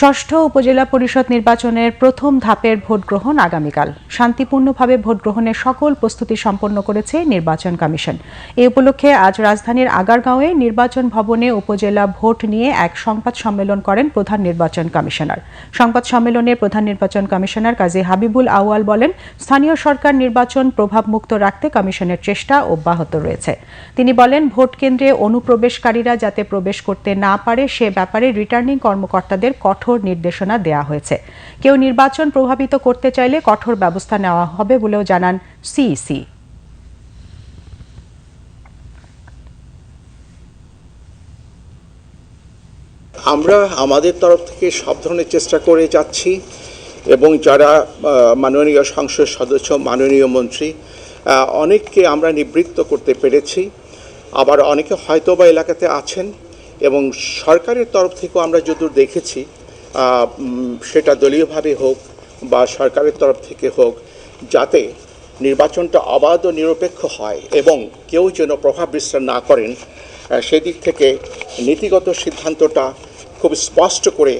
ষষ্ঠ উপজেলা পরিষদ নির্বাচনের প্রথম ধাপের ভোট গ্রহণ আগামীকাল। শান্তিপূর্ণভাবে ভোট গ্রহণের সকল প্রস্তুতি সম্পন্ন করেছে নির্বাচন কমিশন। এই উপলক্ষে আজ রাজধানীর আগারগাঁওয়ে নির্বাচন ভবনে উপজেলা ভোট নিয়ে এক সংবাদ সম্মেলন করেন প্রধান নির্বাচন কমিশনার। সংবাদ সম্মেলনে প্রধান নির্বাচন কমিশনার কাজী হাবিবুল আউয়াল বলেন, স্থানীয় সরকার নির্বাচন প্রভাবমুক্ত রাখতে কমিশনের চেষ্টা অব্যাহত রয়েছে। তিনি বলেন, ভোট কেন্দ্রে অনুপ্রবেশকারীরা যাতে প্রবেশ করতে না পারে সে ব্যাপারে রিটার্নিং কর্মকর্তাদের কঠোর নির্দেশনা দেওয়া হয়েছে। কেউ নির্বাচন প্রভাবিত করতে চাইলে কঠোর ব্যবস্থা নেওয়া হবে বলেও জানান সিইসি আমরা আমাদের তরফ থেকে সব ধরনের চেষ্টা করে যাচ্ছি এবং যারা মাননীয় সংসদ সদস্য, মাননীয় মন্ত্রী অনেককে আমরা নিবৃত্ত করতে পেরেছি। আবার অনেকে হয়তো বা এলাকাতে আছেন এবং সরকারের তরফ থেকেও আমরা যদুর দেখেছি সেটা দলীয়ভাবে হোক বা সরকারের তরফ থেকে হোক, যাতে নির্বাচনটা অবাধ ও নিরপেক্ষ হয় এবং কেউ যেন প্রভাব বিস্তার না করেন সেদিক থেকে নীতিগত সিদ্ধান্তটা খুব স্পষ্ট করে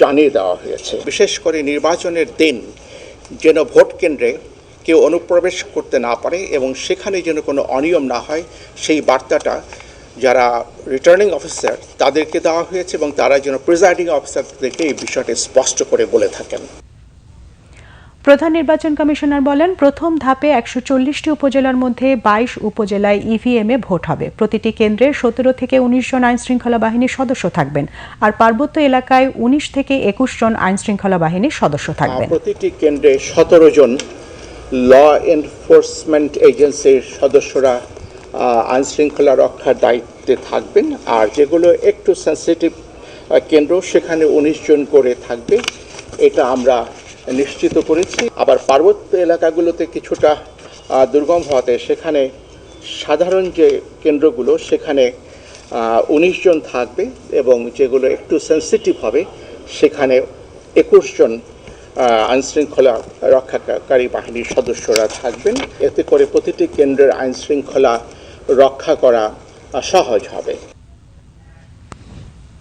জানিয়ে দেওয়া হয়েছে। বিশেষ করে নির্বাচনের দিন যেন ভোট কেন্দ্রে কেউ অনুপ্রবেশ করতে না পারে এবং সেখানে যেন কোনো অনিয়ম না হয়, সেই বার্তাটা যারা রিটার্নিং অফিসার তাদেরকে দেওয়া হয়েছে এবং তারা যেন প্রিজাইডিং অফিসারদেরকে এই বিষয়টি স্পষ্ট করে বলে থাকেন। প্রধান নির্বাচন কমিশনার বলেন প্রথম ধাপে একশো চল্লিশটি উপজেলার মধ্যে বাইশ উপজেলায় ইভিএম এ ভোট হবে। প্রতিটি কেন্দ্রে সতেরো থেকে উনিশ জন আইন শৃঙ্খলা বাহিনীর সদস্য থাকবেন আর পার্বত্য এলাকায় উনিশ থেকে একুশ জন আইন শৃঙ্খলা বাহিনীর সদস্য থাকবেন। প্রতিটি কেন্দ্রে সতেরো জন ল এনফোর্সমেন্ট এজেন্সির সদস্যরা আইন শৃঙ্খলা রক্ষার দায়িত্বে থাকবেন, আর যেগুলো একটু সেন্সিটিভ কেন্দ্র, সেখানে উনিশ জন করে থাকবে। এটা আমরা নিশ্চিত করেছি। আবার পার্বত্য এলাকাগুলোতে কিছুটা দুর্গম হওয়াতে সেখানে সাধারণ যে কেন্দ্রগুলো, সেখানে উনিশ জন থাকবে এবং যেগুলো একটু সেন্সিটিভ হবে, সেখানে একুশ জন আইন শৃঙ্খলা রক্ষাকারী বাহিনীর সদস্যরা থাকবেন। এতে করে প্রতিটি কেন্দ্রের আইন শৃঙ্খলা রক্ষা করা সহজ হবে।